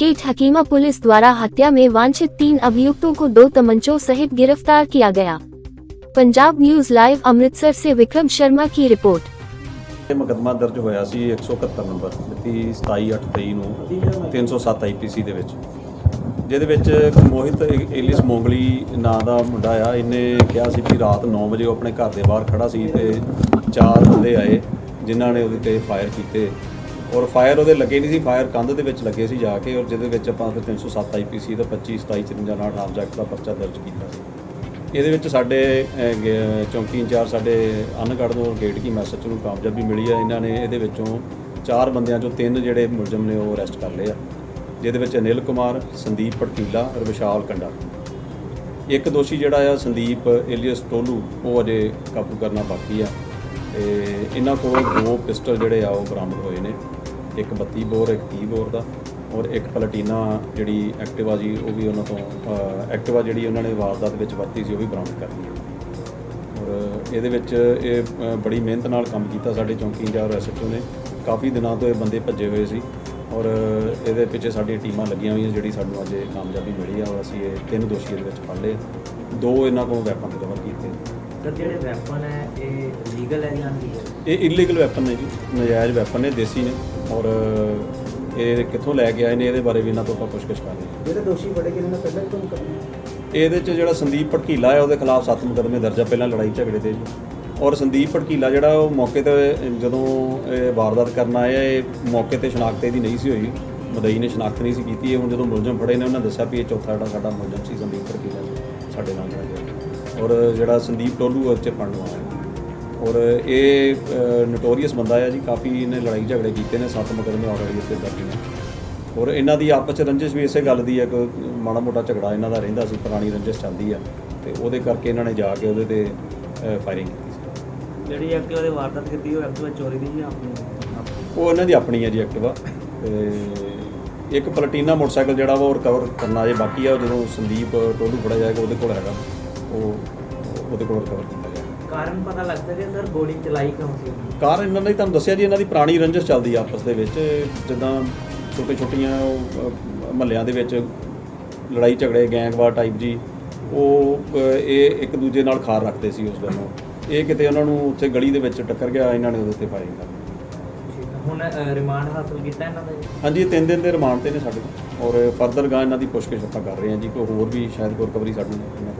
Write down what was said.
हकीमा police द्वारा हत्या में वांछित तीन अभियुक्तों को दो तमंचों सहित गिरफ्तार किया गया पंजाब न्यूज लाइव अमृतसर से विक्रम शर्मा की रिपोर्ट ਇਹ ਮੁਕੱਦਮਾ ਦਰਜ ਹੋਇਆ ਸੀ 171 ਨੰਬਰ ਮਿਤੀ 27/8/23 ਨੂੰ 307 ਆਈਪੀਸੀ ਦੇ ਵਿੱਚ ਜਿਹਦੇ ਵਿੱਚ ਮੋਹਿਤ ਏਲਿਸ ਮੋਂਗਲੀ ਨਾਂ ਦਾ ਮੁੰਡਾ ਆ ਇਹਨੇ ਕਿਹਾ ਸੀ ਕਿ ਰਾਤ 9 ਵਜੇ ਉਹ ਆਪਣੇ ਘਰ ਦੇ ਬਾਹਰ ਖੜਾ ਸੀ ਤੇ ਚਾਰ ਬੰਦੇ ਆਏ ਜਿਨ੍ਹਾਂ ਨੇ ਉਹਦੇ ਤੇ ਫਾਇਰ ਕੀਤੇ ਔਰ ਫਾਇਰ ਉਹਦੇ ਲੱਗੇ ਨਹੀਂ ਸੀ ਫਾਇਰ ਕੰਧ ਦੇ ਵਿੱਚ ਲੱਗੇ ਸੀ ਜਾ ਕੇ, ਔਰ ਜਿਹਦੇ ਵਿੱਚ ਆਪਾਂ ਫਿਰ 307 ਆਈਪੀਸੀ ਦਾ 25 27 54 ਨਾਲ ਆਰਮਸ ਦਾ ਪਰਚਾ ਦਰਜ ਕੀਤਾ ਸੀ। ਇਹਦੇ ਵਿੱਚ ਸਾਡੇ ਚੌਂਕੀ ਇੰਚਾਰਜ ਸਾਡੇ ਅਨਗੜ੍ਹ ਤੋਂ ਗੇਟ ਕੀ ਮੈਸੇਜ ਨੂੰ ਕਾਮਯਾਬੀ ਮਿਲੀ ਆ ਇਹਨਾਂ ਨੇ ਇਹਦੇ ਵਿੱਚੋਂ ਚਾਰ ਬੰਦਿਆਂ ਚੋਂ ਤਿੰਨ ਜਿਹੜੇ ਮੁਲਜ਼ਮ ਨੇ ਉਹ ਅਰੈਸਟ ਕਰ ਲਏ ਆ। ਜਿਹਦੇ ਵਿੱਚ ਅਨਿਲ ਕੁਮਾਰ, ਸੰਦੀਪ ਪਟਕੀਲਾ ਔਰ ਵਿਸ਼ਾਲ ਕੰਡਾ। ਇੱਕ ਦੋਸ਼ੀ ਜਿਹੜਾ ਆ, ਸੰਦੀਪ ਏਲੀਅਸ ਟੋਲੂ, ਉਹ ਅਜੇ ਕਾਬੂ ਕਰਨਾ ਬਾਕੀ ਆ। ਤੇ ਇਹਨਾਂ ਕੋਲ ਦੋ ਪਿਸਟਲ ਜਿਹੜੇ ਆ, ਉਹ ਬਰਾਮਦ ਹੋਏ ਨੇ। ਇੱਕ 32 ਬੋਰ ਇੱਕ 30 ਬੋਰ ਦਾ ਔਰ ਇੱਕ ਪਲਟੀਨਾ ਜਿਹੜੀ ਐਕਟਿਵਾ ਜੀ ਉਹ ਵੀ ਉਹਨਾਂ ਤੋਂ ਐਕਟਿਵਾ ਜਿਹੜੀ ਉਹਨਾਂ ਨੇ ਵਾਰਦਾਤ ਵਿੱਚ ਵਰਤੀ ਸੀ ਉਹ ਵੀ ਬਰਾਮਦ ਕਰ ਲਈ ਹੈ। ਔਰ ਇਹਦੇ ਵਿੱਚ ਇਹ ਬੜੀ ਮਿਹਨਤ ਨਾਲ ਕੰਮ ਕੀਤਾ ਸਾਡੇ ਚੌਂਕੀ ਇੰਚਾਰਜ ਐਸਐਚਓ ਨੇ। ਕਾਫੀ ਦਿਨਾਂ ਤੋਂ ਇਹ ਬੰਦੇ ਭੱਜੇ ਹੋਏ ਸੀ ਔਰ ਇਹਦੇ ਪਿੱਛੇ ਸਾਡੀਆਂ ਟੀਮਾਂ ਲੱਗੀਆਂ ਹੋਈਆਂ ਜਿਹੜੀ ਸਾਨੂੰ ਅੱਜ ਇਹ ਕਾਮਯਾਬੀ ਮਿਲੀ ਆ ਔਰ ਅਸੀਂ ਇਹ ਤਿੰਨ ਦੋਸ਼ੀ ਇਹਦੇ ਵਿੱਚ ਫੜ ਲਏ। ਦੋ ਇਹਨਾਂ ਕੋਲੋਂ ਵੈਪਨ ਰਿਕਵਰ ਕੀਤੇ। ਸਰ ਜਿਹੜੇ ਵੈਪਨ ਹੈ ਇਹ ਲੀਗਲ ਹੈ ਜਾਂ ਇਹ ਇਲੀਗਲ ਵੈਪਨ ਨੇ ਜੀ ਨਜਾਇਜ਼ ਵੈਪਨ ਨੇ ਦੇਸੀ ਨੇ। ਔਰ ਇਹ ਕਿੱਥੋਂ ਲੈ ਕੇ ਆਏ ਨੇ ਇਹਦੇ ਬਾਰੇ ਵੀ ਇਹਨਾਂ ਤੋਂ ਆਪਾਂ ਪੁੱਛਗਿੱਛ ਕਰ ਰਹੇ ਹਾਂ। ਜਿਹੜੇ ਦੋਸ਼ੀ ਫੜੇ ਗਏ ਨੇ ਪਹਿਲਾਂ ਕਿਉਂ ਕਰਨਾ ਇਹਦੇ 'ਚ ਜਿਹੜਾ ਸੰਦੀਪ ਭਟਕੀਲਾ ਹੈ ਉਹਦੇ ਖਿਲਾਫ ਸੱਤ ਮੁਕੱਦਮੇ ਦਰਜ ਪਹਿਲਾਂ ਲੜਾਈ ਝਗੜੇ ਤੇ ਜੀ। ਔਰ ਸੰਦੀਪ ਭਟਕੀਲਾ ਜਿਹੜਾ ਉਹ ਮੌਕੇ ਤੇ ਜਦੋਂ ਇਹ ਵਾਰਦਾਤ ਕਰਨ ਆਇਆ ਇਹ ਮੌਕੇ ਤੇ ਸ਼ਨਾਖਤ ਇਹਦੀ ਨਹੀਂ ਸੀ ਹੋਈ। ਮਦਈ ਨੇ ਸ਼ਨਾਖਤ ਨਹੀਂ ਸੀ ਕੀਤੀ ਇਹ ਹੁਣ ਜਦੋਂ ਮੁਲਜ਼ਮ ਫੜੇ ਨੇ ਉਹਨਾਂ ਦੱਸਿਆ ਵੀ ਇਹ ਚੌਥਾ ਜਿਹੜਾ ਸਾਡਾ ਮੁਲਜ਼ਮ ਸੀ ਸੰਦੀਪ ਭਟਕੀਲਾ ਸਾਡੇ ਨਾਲ ਜਿਹੜਾ ਗਿਆ ਔਰ ਜਿਹੜਾ ਸੰਦੀਪ ਟੋਲੂ ਉਹ 'ਚ ਫੜਨ ਆਇਆ। ਔਰ ਇਹ ਨੋਟੋਰੀਅਸ ਬੰਦਾ ਹੈ ਜੀ ਕਾਫੀ ਇਹਨੇ ਲੜਾਈ ਝਗੜੇ ਕੀਤੇ ਨੇ ਸੱਤ ਮੁਕੱਦਮੇ ਆਲਰੇਡੀ ਉੱਤੇ ਦਰਜ ਨੇ। ਔਰ ਇਹਨਾਂ ਦੀ ਆਪਸ ਚ ਰੰਜਿਸ਼ ਵੀ ਇਸੇ ਗੱਲ ਦੀ ਹੈ ਕਿ ਮਾੜਾ ਮੋਟਾ ਝਗੜਾ ਇਹਨਾਂ ਦਾ ਰਹਿੰਦਾ ਸੀ ਪੁਰਾਣੀ ਰੰਜਿਸ਼ ਚੱਲਦੀ ਆ ਤੇ ਉਹਦੇ ਕਰਕੇ ਇਹਨਾਂ ਨੇ ਜਾ ਕੇ ਉਹਦੇ ਤੇ ਫਾਇਰਿੰਗ ਕੀਤੀ ਸੀ। ਜਿਹੜੀ ਐਕਟਿਵਾ ਦੇ ਵਾਰਦਾਤ ਕੀਤੀ ਉਹ ਐਕਟਿਵਾ ਚੋਰੀ ਦੀ ਜਾਂ ਆਪਣੀ? ਉਹ ਇਹਨਾਂ ਦੀ ਆਪਣੀ ਹੈ ਜੀ ਐਕਟਿਵਾ ਤੇ ਇੱਕ ਪਲਟੀਨਾ ਮੋਟਰਸਾਈਕਲ ਜਿਹੜਾ ਵਾ ਉਹ ਰਿਕਵਰ ਕਰਨਾ ਜੇ ਬਾਕੀ ਆ ਉਹ ਜਦੋਂ ਸੰਦੀਪ ਟੋਲੂ ਫੜਿਆ ਜਾਏਗਾ ਉਹਦੇ ਕੋਲ ਹੈਗਾ। ਉਹ ਉਹਦੇ ਕੋਲ ਰਿਕਵਰ ਕੀਤਾ ਕਾਰਨ ਪਤਾ ਲੱਗ ਸਕੇ ਸਰ ਗੋਲੀ ਚਲਾਈ ਕਿਉਂ ਸੀ? ਕਾਰ ਇਹਨਾਂ ਨੇ ਤੁਹਾਨੂੰ ਦੱਸਿਆ ਜੀ ਇਹਨਾਂ ਦੀ ਪੁਰਾਣੀ ਰੰਜਿਸ਼ ਚੱਲਦੀ ਆ ਆਪਸ ਦੇ ਵਿੱਚ ਜਿੱਦਾਂ ਛੋਟੇ ਛੋਟੀਆਂ ਮਹੱਲਿਆਂ ਦੇ ਵਿੱਚ ਲੜਾਈ ਝਗੜੇ ਗੈਂਗਵਾਰ ਟਾਈਪ ਜੀ ਉਹ ਅ, ਇਹ ਇੱਕ ਦੂਜੇ ਨਾਲ ਖਾਰ ਰੱਖਦੇ ਸੀ ਉਸ ਦਿਨ ਇਹ ਕਿਤੇ ਉਹਨਾਂ ਨੂੰ ਉੱਥੇ ਗਲੀ ਦੇ ਵਿੱਚ ਟੱਕਰ ਗਿਆ ਇਹਨਾਂ ਨੇ ਉਹਦੇ ਉੱਤੇ ਫਾਇਰਿੰਗ ਕਰ ਦਿੱਤੀ ਠੀਕ ਹੈ। ਹੁਣ ਰਿਮਾਂਡ ਹਾਸਲ ਕੀਤਾ ਇਹਨਾਂ ਦਾ ਜੀ? ਹਾਂਜੀ ਇਹ ਤਿੰਨ ਦਿਨ ਦੇ ਰਿਮਾਂਡ ਤੇ ਨੇ ਸਾਡੇ ਔਰ ਫਰਦਰ ਗਾਂ ਇਹਨਾਂ ਦੀ ਪੁੱਛਗਿੱਛ ਆਪਾਂ ਕਰ ਰਹੇ ਹਾਂ ਜੀ ਕੋਈ ਹੋਰ ਵੀ ਸ਼ਾਇਦ ਕੋਈ ਰਿਕਵਰੀ ਸਾਨੂੰ ਇਹਨਾਂ